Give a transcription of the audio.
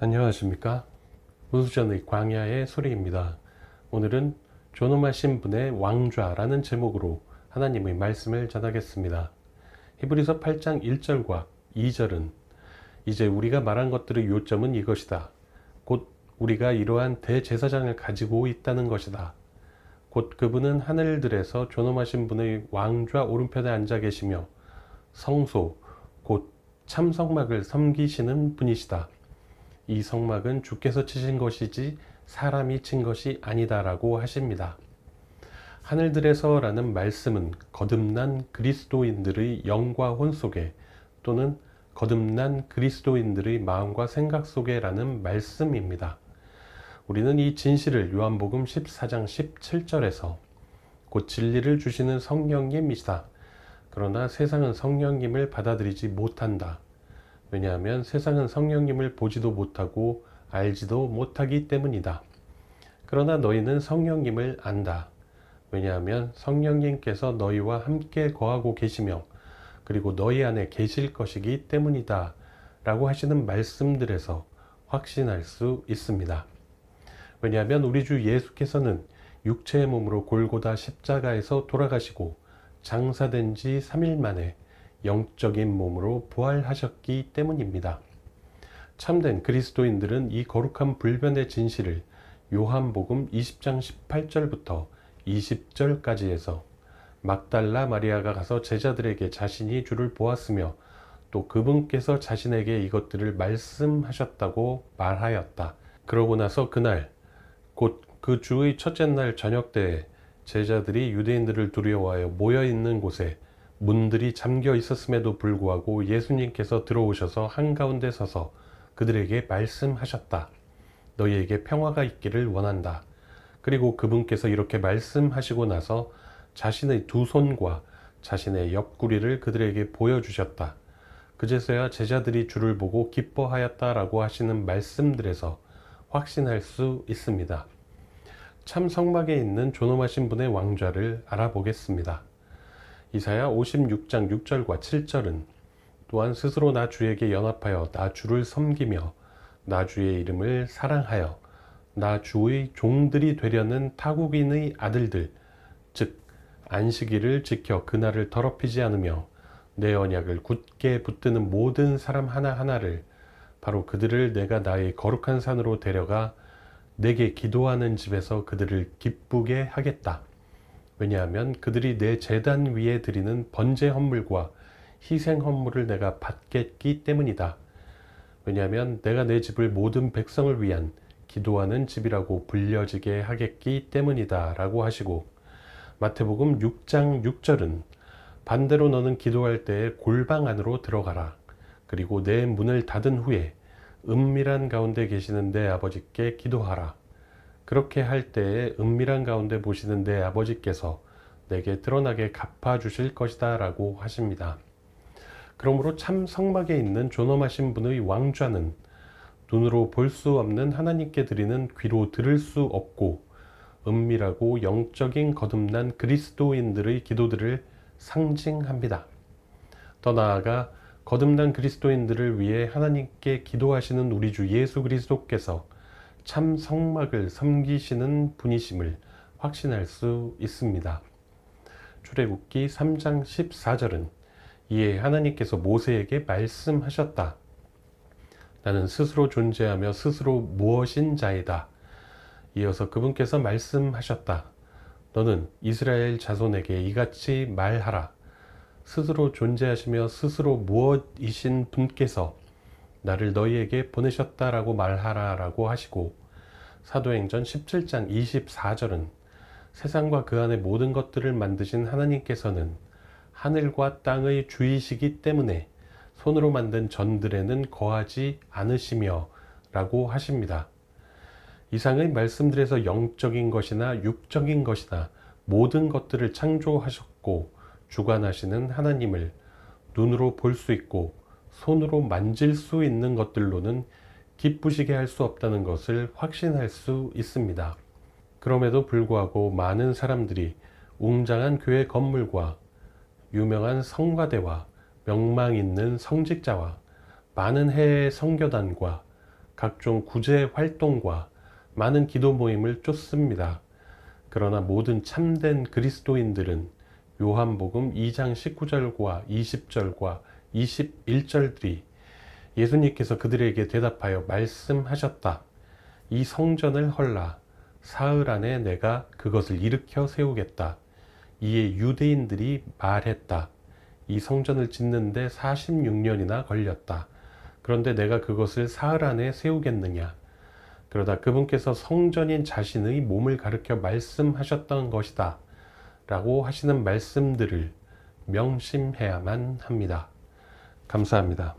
안녕하십니까? 우수전의 광야의 소리입니다. 오늘은 존엄하신 분의 왕좌라는 제목으로 하나님의 말씀을 전하겠습니다. 히브리서 8장 1절과 2절은 이제 우리가 말한 것들의 요점은 이것이다. 곧 우리가 이러한 대제사장을 가지고 있다는 것이다. 곧 그분은 하늘들에서 존엄하신 분의 왕좌 오른편에 앉아 계시며 성소 곧 참성막을 섬기시는 분이시다 이 성막은 주께서 치신 것이지 사람이 친 것이 아니다라고 하십니다. 하늘들에서라는 말씀은 거듭난 그리스도인들의 영과 혼 속에 또는 거듭난 그리스도인들의 마음과 생각 속에라는 말씀입니다. 우리는 이 진실을 요한복음 14장 17절에서 곧 진리를 주시는 성령님이시다. 그러나 세상은 성령님을 받아들이지 못한다. 왜냐하면 세상은 성령님을 보지도 못하고 알지도 못하기 때문이다. 그러나 너희는 성령님을 안다. 왜냐하면 성령님께서 너희와 함께 거하고 계시며 그리고 너희 안에 계실 것이기 때문이다. 라고 하시는 말씀들에서 확신할 수 있습니다. 왜냐하면 우리 주 예수께서는 육체의 몸으로 골고다 십자가에서 돌아가시고 장사된 지 3일 만에 영적인 몸으로 부활하셨기 때문입니다. 참된 그리스도인들은 이 거룩한 불변의 진실을 요한복음 20장 18절부터 20절까지 해서 막달라 마리아가 가서 제자들에게 자신이 주를 보았으며 또 그분께서 자신에게 이것들을 말씀하셨다고 말하였다. 그러고 나서 그날 곧 그 주의 첫째 날 저녁 때에 제자들이 유대인들을 두려워하여 모여 있는 곳에 문들이 잠겨 있었음에도 불구하고 예수님께서 들어오셔서 한가운데 서서 그들에게 말씀하셨다. 너희에게 평화가 있기를 원한다. 그리고 그분께서 이렇게 말씀하시고 나서 자신의 두 손과 자신의 옆구리를 그들에게 보여주셨다. 그제서야 제자들이 주를 보고 기뻐하였다라고 하시는 말씀들에서 확신할 수 있습니다. 참 성막에 있는 존엄하신 분의 왕좌를 알아보겠습니다. 이사야 56장 6절과 7절은 또한 스스로 나 주에게 연합하여 나 주를 섬기며 나 주의 이름을 사랑하여 나 주의 종들이 되려는 타국인의 아들들 즉 안식일을 지켜 그날을 더럽히지 않으며 내 언약을 굳게 붙드는 모든 사람 하나하나를 바로 그들을 내가 나의 거룩한 산으로 데려가 내게 기도하는 집에서 그들을 기쁘게 하겠다. 왜냐하면 그들이 내 재단 위에 드리는 번제 헌물과 희생 헌물을 내가 받겠기 때문이다. 왜냐하면 내가 내 집을 모든 백성을 위한 기도하는 집이라고 불려지게 하겠기 때문이다. 라고 하시고 마태복음 6장 6절은 반대로 너는 기도할 때에 골방 안으로 들어가라. 그리고 내 문을 닫은 후에 은밀한 가운데 계시는 내 아버지께 기도하라. 그렇게 할 때에 은밀한 가운데 보시는 내 아버지께서 내게 드러나게 갚아주실 것이다 라고 하십니다. 그러므로 참 성막에 있는 존엄하신 분의 왕좌는 눈으로 볼 수 없는 하나님께 드리는 귀로 들을 수 없고 은밀하고 영적인 거듭난 그리스도인들의 기도들을 상징합니다. 더 나아가 거듭난 그리스도인들을 위해 하나님께 기도하시는 우리 주 예수 그리스도께서 참 성막을 섬기시는 분이심을 확신할 수 있습니다. 출애굽기 3장 14절은 이에 하나님께서 모세에게 말씀하셨다. 나는 스스로 존재하며 스스로 무엇인 자이다. 이어서 그분께서 말씀하셨다. 너는 이스라엘 자손에게 이같이 말하라. 스스로 존재하시며 스스로 무엇이신 분께서 나를 너희에게 보내셨다라고 말하라라고 하시고 사도행전 17장 24절은 세상과 그 안의 모든 것들을 만드신 하나님께서는 하늘과 땅의 주이시기 때문에 손으로 만든 전들에는 거하지 않으시며 라고 하십니다. 이상의 말씀들에서 영적인 것이나 육적인 것이나 모든 것들을 창조하셨고 주관하시는 하나님을 눈으로 볼 수 있고 손으로 만질 수 있는 것들로는 기쁘시게 할 수 없다는 것을 확신할 수 있습니다. 그럼에도 불구하고 많은 사람들이 웅장한 교회 건물과 유명한 성가대와 명망 있는 성직자와 많은 해외 성교단과 각종 구제 활동과 많은 기도 모임을 쫓습니다. 그러나 모든 참된 그리스도인들은 요한복음 2장 19절과 20절과 21절들이 예수님께서 그들에게 대답하여 말씀하셨다. 이 성전을 헐라. 사흘 안에 내가 그것을 일으켜 세우겠다. 이에 유대인들이 말했다. 이 성전을 짓는데 46년이나 걸렸다. 그런데 내가 그것을 사흘 안에 세우겠느냐? 그러다 그분께서 성전인 자신의 몸을 가르켜 말씀하셨던 것이다. 라고 하시는 말씀들을 명심해야만 합니다. 감사합니다.